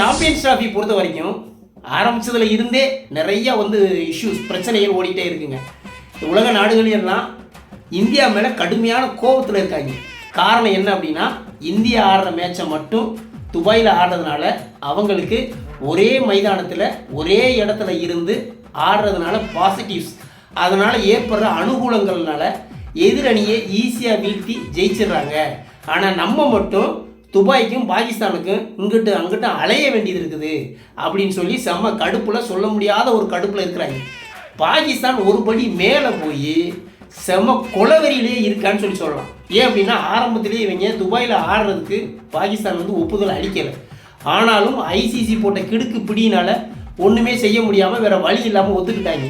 Champions trophy பொறுத்த வரைக்கும் ஆரம்பிச்சதுல இருந்தே நிறைய வந்து இஷ்யூஸ் பிரச்சனைகள் ஓடிட்டே இருக்குங்க. இந்த உலக நாடுகள் எல்லாம் இந்தியா மேலே கடுமையான கோபத்தில் இருக்காங்க. காரணம் என்ன அப்படின்னா இந்தியா ஆடுற மேட்சை மட்டும் துபாயில் ஆடுறதுனால அவங்களுக்கு ஒரே மைதானத்தில் ஒரே இடத்துல இருந்து ஆடுறதுனால பாசிட்டிவ்ஸ் அதனால் ஏற்படுற அனுகூலங்கள்னால எதிரணியை ஈஸியாக வீழ்த்தி ஜெயிச்சிடுறாங்க. ஆனால் நம்ம மட்டும் துபாய்க்கும் பாகிஸ்தானுக்கும் இங்கிட்டு அங்கிட்டு அலைய வேண்டியது இருக்குது. அப்படின்னு சொல்லி செம்ம கடுப்பில் சொல்ல முடியாத ஒரு கடுப்பில் இருக்கிறாங்க. பாகிஸ்தான் ஒரு படி மேலே போய் செம கொலவெறியிலே இருக்கான்னு சொல்லி சொல்லலாம். ஏன் அப்படின்னா ஆரம்பத்திலேயே இவங்க துபாயில் ஆடுறதுக்கு பாகிஸ்தான் வந்து ஒப்புதல் அளிக்கலை. ஆனாலும் ஐசிசி போட்ட கிடுக்கு பிடினால ஒன்றுமே செய்ய முடியாமல் வேற வழி இல்லாமல் ஒத்துக்கிட்டாங்க.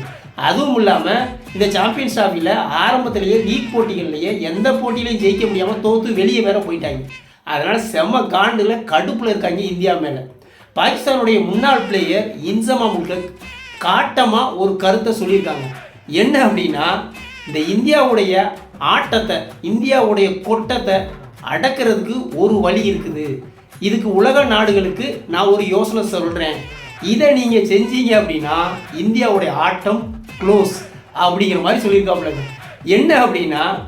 அதுவும் இல்லாமல் இந்த சாம்பியன்ஸ் டிராஃபியில் ஆரம்பத்திலேயே லீக் போட்டிகள்லையே எந்த போட்டியிலையும் ஜெயிக்க முடியாமல் தோற்று வெளியே வேற போயிட்டாங்க. அதனால் செம்ம காண்டில் கடுப்பில் இருக்காங்க இந்தியா மேலே. பாகிஸ்தானுடைய முன்னாள் பிளேயர் இன்சமா முல்கக் காட்டமாக ஒரு கருத்தை சொல்லியிருக்காங்க. என்ன அப்படின்னா இந்த இந்தியாவுடைய ஆட்டத்தை இந்தியாவுடைய கொட்டத்தை அடக்கிறதுக்கு ஒரு வழி இருக்குது. இதுக்கு உலக நாடுகளுக்கு நான் ஒரு யோசனை சொல்கிறேன் இதை நீங்கள் செஞ்சீங்க அப்படின்னா இந்தியாவுடைய ஆட்டம் க்ளோஸ் அப்படிங்கிற மாதிரி சொல்லியிருக்காப்புலங்க. என்ன அப்படின்னா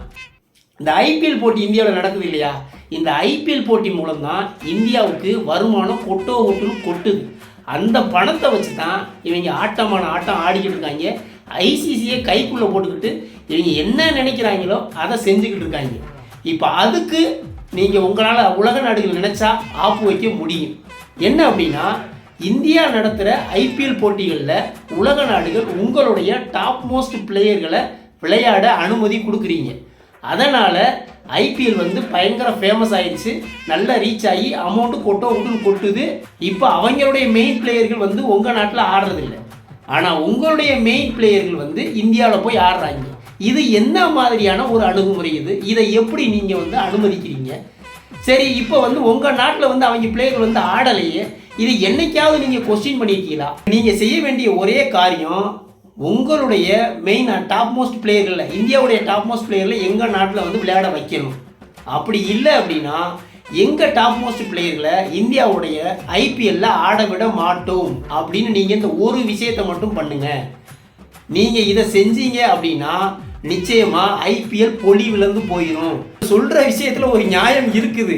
இந்த ஐபிஎல் போட்டி இந்தியாவில் நடக்குது இல்லையா? இந்த ஐபிஎல் போட்டி மூலம் தான் இந்தியாவுக்கு வருமானம் கொட்டோ ஒட்டுன்னு கொட்டுது. அந்த பணத்தை வச்சு தான் இவங்க ஆட்டமான ஆட்டம் ஆடிக்கிட்டு இருக்காங்க. ஐசிசியை கைக்குள்ளே போட்டுக்கிட்டு இவங்க என்ன நினைக்கிறாங்களோ அதை செஞ்சுக்கிட்டு இருக்காங்க. இப்போ அதுக்கு நீங்கள் உங்களால் உலக நாடுகள் நினச்சா ஆப்பு வைக்க முடியும். என்ன அப்படின்னா இந்தியா நடத்துகிற ஐபிஎல் போட்டிகளில் உலக நாடுகள் உங்களுடைய டாப் மோஸ்ட் பிளேயர்களை விளையாட அனுமதி கொடுக்குறீங்க. அதனால் ஐபிஎல் வந்து பயங்கர ஃபேமஸ் ஆயிடுச்சு. நல்லா ரீச் ஆகி அமௌண்ட்டு கொட்டோ விட்டுன்னு கொட்டுது. இப்போ அவங்களுடைய மெயின் பிளேயர்கள் வந்து உங்கள் நாட்டில் ஆடுறதில்ல. ஆனால் உங்களுடைய மெயின் பிளேயர்கள் வந்து இந்தியாவில் போய் ஆடுறாங்க. இது என்ன மாதிரியான ஒரு அணுகுமுறை இது? இதை எப்படி நீங்கள் வந்து அனுமதிக்கிறீங்க? சரி இப்போ வந்து உங்கள் நாட்டில் வந்து அவங்க பிளேயர்கள் வந்து ஆடலையே. இது என்னைக்காவது நீங்கள் கொஸ்டின் பண்ணியிருக்கீங்களா நீங்கள் செய்ய வேண்டிய ஒரே காரியம் உங்களுடைய மெயின் டாப் மோஸ்ட் பிளேயர்களில் இந்தியாவுடைய டாப் மோஸ்ட் பிளேயரில் எங்கள் நாட்டில் வந்து விளையாட வைக்கணும்? அப்படி இல்லை அப்படின்னா எங்கள் டாப் மோஸ்ட் பிளேயர்களை இந்தியாவுடைய ஐபிஎல்ல ஆட விட மாட்டோம் அப்படின்னு நீங்கள் இந்த ஒரு விஷயத்தை மட்டும் பண்ணுங்கள் நீங்கள் இதை செஞ்சீங்க அப்படின்னா நிச்சயமாக ஐபிஎல் பொலிவிலேருந்து போயிடும் சொல்கிற விஷயத்தில் ஒரு நியாயம் இருக்குது.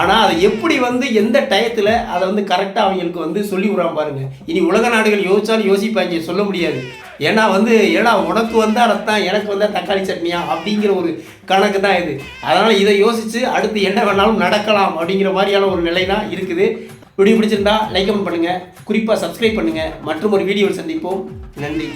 ஆனால் அதை எப்படி வந்து எந்த டயத்தில் அதை வந்து கரெக்டாக அவங்களுக்கு வந்து சொல்லி விடுறான் பாருங்க. இனி உலக நாடுகள் யோசிச்சாலும் யோசிப்பாங்க சொல்ல முடியாது. ஏன்னா வந்து ஏடா உனக்கு வந்தால் ரத்தம் எனக்கு வந்தால் தக்காளி சட்னியா அப்படிங்கிற ஒரு கணக்கு தான் இது. அதனால் இதை யோசித்து அடுத்து என்ன வேணாலும் நடக்கலாம் அப்படிங்கிற மாதிரியான ஒரு நிலை தான் இருக்குது. வீடியோ பிடிச்சிருந்தா லைக் கமெண்ட் பண்ணுங்கள் குறிப்பாக சப்ஸ்கிரைப் பண்ணுங்கள் மற்றும் ஒரு வீடியோவில் சந்திப்போம். நன்றி.